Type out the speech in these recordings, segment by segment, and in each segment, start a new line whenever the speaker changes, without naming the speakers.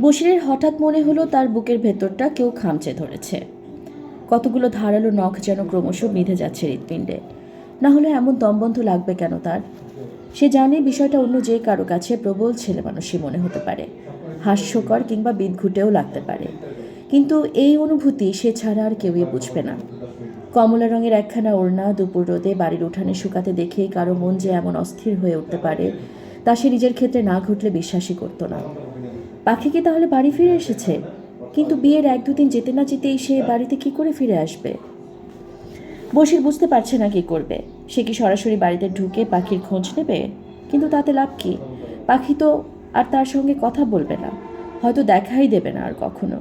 বসিরের হঠাৎ মনে হলো তার বুকের ভেতরটা কেউ খামচে ধরেছে। কতগুলো ধারালো নখ যেন ক্রমশ বিঁধে যাচ্ছে হৃৎপিণ্ডে। না হলে এমন দমবন্ধ লাগবে কেন তার? সে জানে বিষয়টা অন্য যে কারও কাছে প্রবল ছেলে মানুষই মনে হতে পারে। হাস্যকর কিংবা বিদঘুটেও লাগতে পারে। কিন্তু এই অনুভূতি সে ছাড়া আর কেউই বুঝবে না। কমলা রঙের একখানা ওড়না দুপুর রোদে বাড়ির উঠানে শুকাতে দেখেই কারও মন যে এমন অস্থির হয়ে উঠতে পারে, তা সে নিজের ক্ষেত্রে না ঘটলে বিশ্বাসই করতো না। পাখি কি তাহলে বাড়ি ফিরে এসেছে? কিন্তু বিয়ের এক দুদিন যেতে না যেতেই সে বাড়িতে কি করে ফিরে আসবে? বসির বুঝতে পারছে না কি করবে। সে কি সরাসরি বাড়িতে ঢুকে পাখির খোঁজ নেবে? কিন্তু তাতে লাভ কি? পাখি তো আর তার সঙ্গে কথা বলবে না। হয়তো দেখাই দেবে না আর কখনো।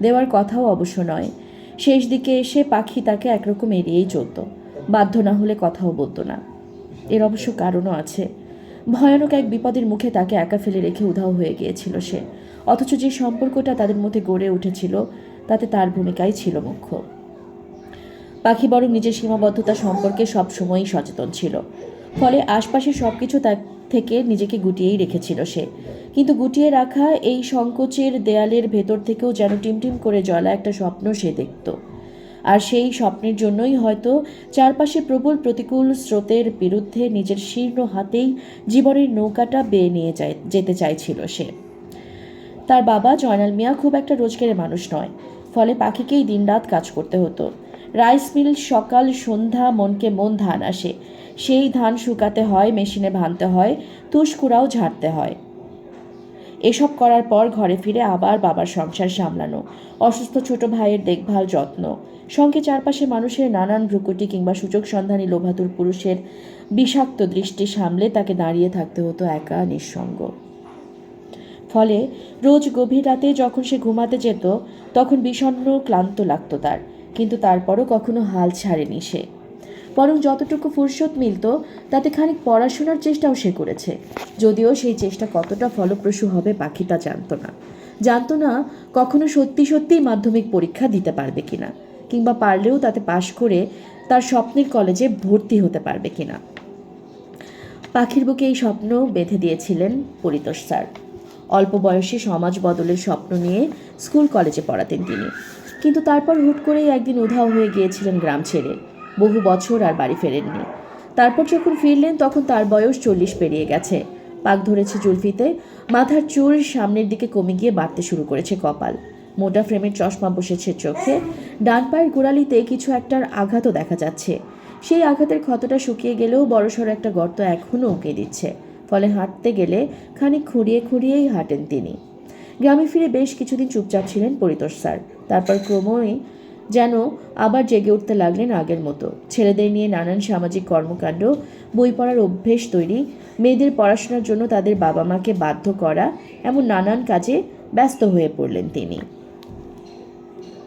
দেওয়ার কথাও অবশ্য নয়। শেষ দিকে এসে পাখি তাকে একরকম এড়িয়েই চলত। বাধ্য না হলে কথাও বলতো না। এর অবশ্য কারণও আছে। ভয়ানক এক বিপদের মুখে তাকে একা ফেলে রেখে উধাও হয়ে গিয়েছিল সে। অথচ যে সম্পর্কটা তাদের মধ্যে গড়ে উঠেছিল, তাতে তার ভূমিকাই ছিল মুখ্য। পাখি বরং নিজের সীমাবদ্ধতা সম্পর্কে সবসময়ই সচেতন ছিল। ফলে আশপাশের সব কিছু তার থেকে নিজেকে গুটিয়েই রেখেছিল সে। কিন্তু গুটিয়ে রাখা এই সংকোচের দেয়ালের ভেতর থেকেও যেন টিমটিম করে জ্বলা একটা স্বপ্ন সে দেখত। আর সেই স্বপ্নের জন্যই হয়তো চারপাশে প্রবল প্রতিকূল স্রোতের বিরুদ্ধে নিজের শীর্ণ হাতেই জীবনের নৌকাটা বেয়ে নিয়ে যায়, যেতে চাইছিল সে। তার বাবা জয়নাল মিয়া খুব একটা রোজগারের মানুষ নয়। ফলে পাখিকেই দিনরাত কাজ করতে হতো। রাইস মিল, সকাল, সন্ধ্যা, মনকে মন ধান আসে। সেই ধান শুকাতে হয়, মেশিনে ভানতে হয় তুষকুড়াও ঝাড়তে হয়। এসব করার পর ঘরে ফিরে আবার বাবার সংসার সামলানো। অসুস্থ ছোট ভাইয়ের দেখভাল যত্ন। সঙ্গে চারপাশে মানুষের নানান ভ্রুকুটি কিংবা সুযোগ সন্ধানী লোভাতুর পুরুষের বিষাক্ত দৃষ্টি সামলে তাকে দাঁড়িয়ে থাকতে হতো একা, নিঃসঙ্গ। ফলে রোজ গভীর রাতে যখন সে ঘুমাতে যেত, তখন বিষণ্ণ, ক্লান্ত লাগতো তার। কিন্তু তারপরও কখনো হাল ছাড়েনি সে। বরং যতটুকু ফুরসত মিলত, তাতে খানিক পড়াশোনার চেষ্টাও সে করেছে। যদিও সেই চেষ্টা কতটা ফলপ্রসূ হবে পাখি তা জানতো না। জানতো না কখনো সত্যি সত্যিই মাধ্যমিক পরীক্ষা দিতে পারবে কিনা, কিংবা পারলেও তাতে পাশ করে তার স্বপ্নের কলেজে ভর্তি হতে পারবে কিনা। পাখির বুকে এই স্বপ্ন বেঁধে দিয়েছিলেন পরিতোষ স্যার। অল্প বয়সে সমাজ বদলের স্বপ্ন নিয়ে স্কুল কলেজে পড়াতেন তিনি। কিন্তু তারপর হুট করেই একদিন উধাও হয়ে গিয়েছিলেন গ্রাম ছেড়ে। বহু বছর আর বাড়ি ফেরেননি। তারপর যখন ফিরলেন, তখন তার বয়স চল্লিশ পেরিয়ে গেছে। পাক ধরেছে জুলফিতে মাথার চুল সামনের দিকে কমে গিয়ে বাড়তে শুরু করেছে কপাল। মোটা ফ্রেমের চশমা বসেছে চোখে, ডান পায়ের গোড়ালিতে কিছু একটার আঘাতও দেখা যাচ্ছে। সেই আঘাতের ক্ষতটা শুকিয়ে গেলেও বড়সড় একটা গর্ত এখনও উঁকে দিচ্ছে। ফলে হাঁটতে গেলে খানিক খুঁড়িয়ে খুঁড়িয়েই হাঁটেন তিনি। গ্রামে ফিরে বেশ কিছুদিন চুপচাপ ছিলেন পরিতোষ স্যার। তারপর ক্রমই যেন আবার জেগে উঠতে লাগলেন আগের মতো। ছেলেদের নিয়ে নানান সামাজিক কর্মকাণ্ড, বই পড়ার অভ্যেস তৈরি, মেয়েদের পড়াশোনার জন্য তাদের বাবা মাকে বাধ্য করা, এমন নানান কাজে ব্যস্ত হয়ে পড়লেন তিনি।